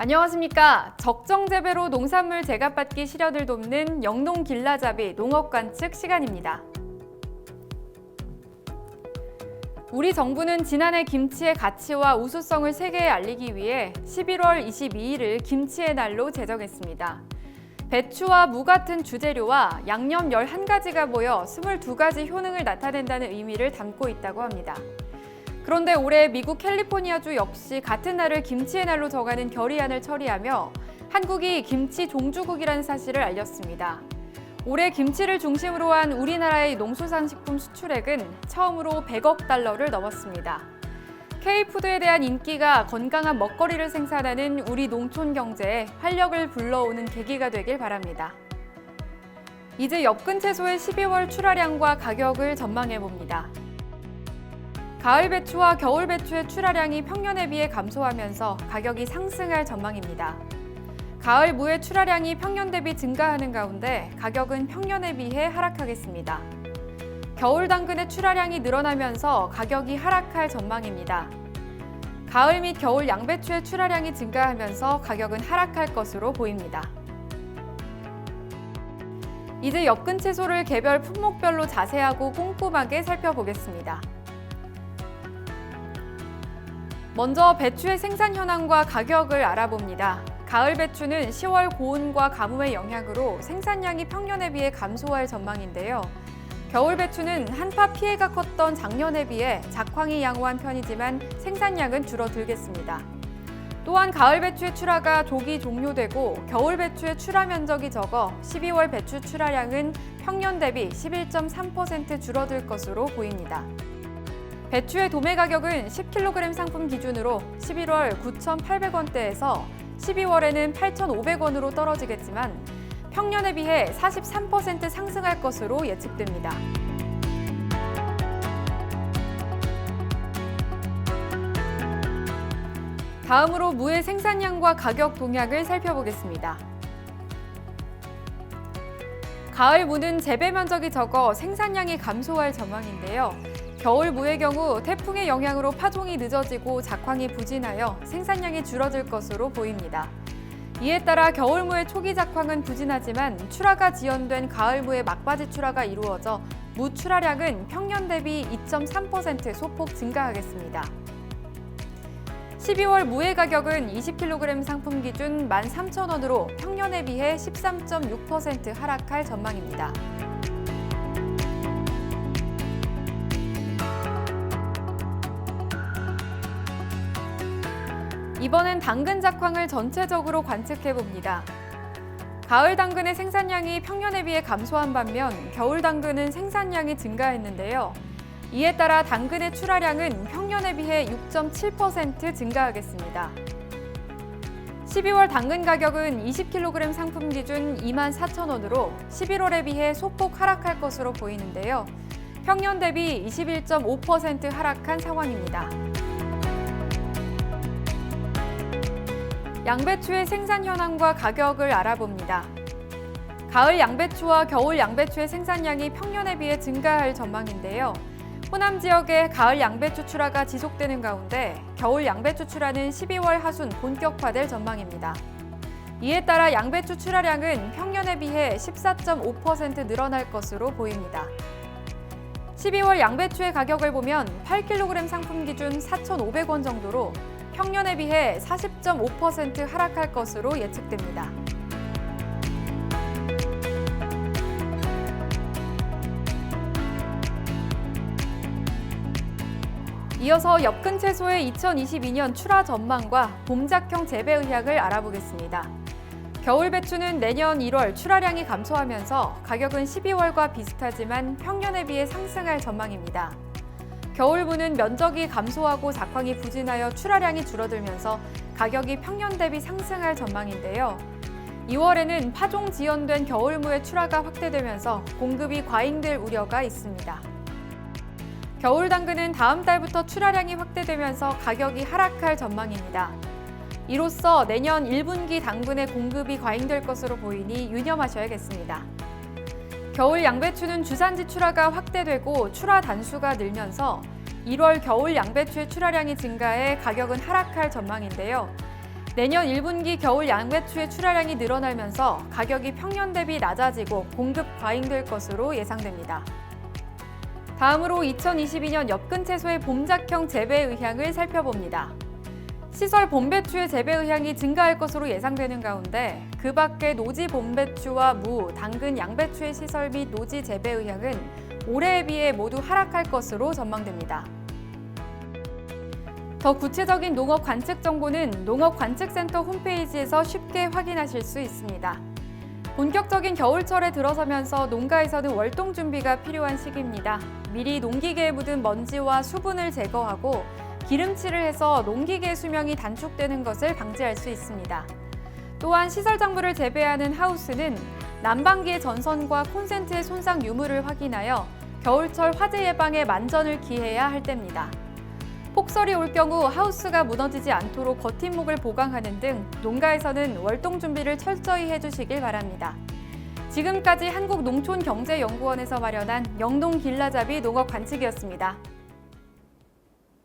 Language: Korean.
안녕하십니까. 적정 재배로 농산물 제값받기 실현을 돕는 영농 길라잡이 농업 관측 시간입니다. 우리 정부는 지난해 김치의 가치와 우수성을 세계에 알리기 위해 11월 22일을 김치의 날로 제정했습니다. 배추와 무 같은 주재료와 양념 11가지가 모여 22가지 효능을 나타낸다는 의미를 담고 있다고 합니다. 그런데 올해 미국 캘리포니아주 역시 같은 날을 김치의 날로 정하는 결의안을 처리하며 한국이 김치 종주국이라는 사실을 알렸습니다. 올해 김치를 중심으로 한 우리나라의 농수산식품 수출액은 처음으로 100억 달러를 넘었습니다. K푸드에 대한 인기가 건강한 먹거리를 생산하는 우리 농촌 경제에 활력을 불러오는 계기가 되길 바랍니다. 이제 엽근 채소의 12월 출하량과 가격을 전망해 봅니다. 가을 배추와 겨울 배추의 출하량이 평년에 비해 감소하면서 가격이 상승할 전망입니다. 가을 무의 출하량이 평년 대비 증가하는 가운데 가격은 평년에 비해 하락하겠습니다. 겨울 당근의 출하량이 늘어나면서 가격이 하락할 전망입니다. 가을 및 겨울 양배추의 출하량이 증가하면서 가격은 하락할 것으로 보입니다. 이제 엽근 채소를 개별 품목별로 자세하고 꼼꼼하게 살펴보겠습니다. 먼저 배추의 생산 현황과 가격을 알아봅니다. 가을 배추는 10월 고온과 가뭄의 영향으로 생산량이 평년에 비해 감소할 전망인데요. 겨울 배추는 한파 피해가 컸던 작년에 비해 작황이 양호한 편이지만 생산량은 줄어들겠습니다. 또한 가을 배추의 출하가 조기 종료되고 겨울 배추의 출하 면적이 적어 12월 배추 출하량은 평년 대비 11.3% 줄어들 것으로 보입니다. 배추의 도매 가격은 10kg 상품 기준으로 11월 9,800원대에서 12월에는 8,500원으로 떨어지겠지만 평년에 비해 43% 상승할 것으로 예측됩니다. 다음으로 무의 생산량과 가격 동향을 살펴보겠습니다. 가을 무는 재배 면적이 적어 생산량이 감소할 전망인데요. 겨울 무의 경우 태풍의 영향으로 파종이 늦어지고 작황이 부진하여 생산량이 줄어들 것으로 보입니다. 이에 따라 겨울 무의 초기 작황은 부진하지만 출하가 지연된 가을 무의 막바지 출하가 이루어져 무 출하량은 평년 대비 2.3% 소폭 증가하겠습니다. 12월 무의 가격은 20kg 상품 기준 13,000원으로 평년에 비해 13.6% 하락할 전망입니다. 이번엔 당근 작황을 전체적으로 관측해 봅니다. 가을 당근의 생산량이 평년에 비해 감소한 반면 겨울 당근은 생산량이 증가했는데요. 이에 따라 당근의 출하량은 평년에 비해 6.7% 증가하겠습니다. 12월 당근 가격은 20kg 상품 기준 24,000원으로 11월에 비해 소폭 하락할 것으로 보이는데요. 평년 대비 21.5% 하락한 상황입니다. 양배추의 생산 현황과 가격을 알아봅니다. 가을 양배추와 겨울 양배추의 생산량이 평년에 비해 증가할 전망인데요. 호남 지역의 가을 양배추 출하가 지속되는 가운데 겨울 양배추 출하는 12월 하순 본격화될 전망입니다. 이에 따라 양배추 출하량은 평년에 비해 14.5% 늘어날 것으로 보입니다. 12월 양배추의 가격을 보면 8kg 상품 기준 4,500원 정도로 평년에 비해 40.5% 하락할 것으로 예측됩니다. 이어서 엽근 채소의 2022년 출하 전망과 봄작형 재배 의학을 알아보겠습니다. 겨울 배추는 내년 1월 출하량이 감소하면서 가격은 12월과 비슷하지만 평년에 비해 상승할 전망입니다. 겨울무는 면적이 감소하고 작황이 부진하여 출하량이 줄어들면서 가격이 평년 대비 상승할 전망인데요. 2월에는 파종 지연된 겨울무의 출하가 확대되면서 공급이 과잉될 우려가 있습니다. 겨울 당근은 다음 달부터 출하량이 확대되면서 가격이 하락할 전망입니다. 이로써 내년 1분기 당근의 공급이 과잉될 것으로 보이니 유념하셔야겠습니다. 겨울 양배추는 주산지 출하가 확대되고 출하 단수가 늘면서 1월 겨울 양배추의 출하량이 증가해 가격은 하락할 전망인데요. 내년 1분기 겨울 양배추의 출하량이 늘어나면서 가격이 평년 대비 낮아지고 공급 과잉될 것으로 예상됩니다. 다음으로 2022년 엽근 채소의 봄작형 재배 의향을 살펴봅니다. 시설 봄배추의 재배 의향이 증가할 것으로 예상되는 가운데 그 밖에 노지 봄배추와 무, 당근, 양배추의 시설 및 노지 재배 의향은 올해에 비해 모두 하락할 것으로 전망됩니다. 더 구체적인 농업 관측 정보는 농업관측센터 홈페이지에서 쉽게 확인하실 수 있습니다. 본격적인 겨울철에 들어서면서 농가에서는 월동 준비가 필요한 시기입니다. 미리 농기계에 묻은 먼지와 수분을 제거하고 기름칠을 해서 농기계 수명이 단축되는 것을 방지할 수 있습니다. 또한 시설 장부를 재배하는 하우스는 난방기의 전선과 콘센트의 손상 유무를 확인하여 겨울철 화재 예방에 만전을 기해야 할 때입니다. 폭설이 올 경우 하우스가 무너지지 않도록 버팀목을 보강하는 등 농가에서는 월동 준비를 철저히 해주시길 바랍니다. 지금까지 한국농촌경제연구원에서 마련한 영동 길라잡이 농업 관측이었습니다.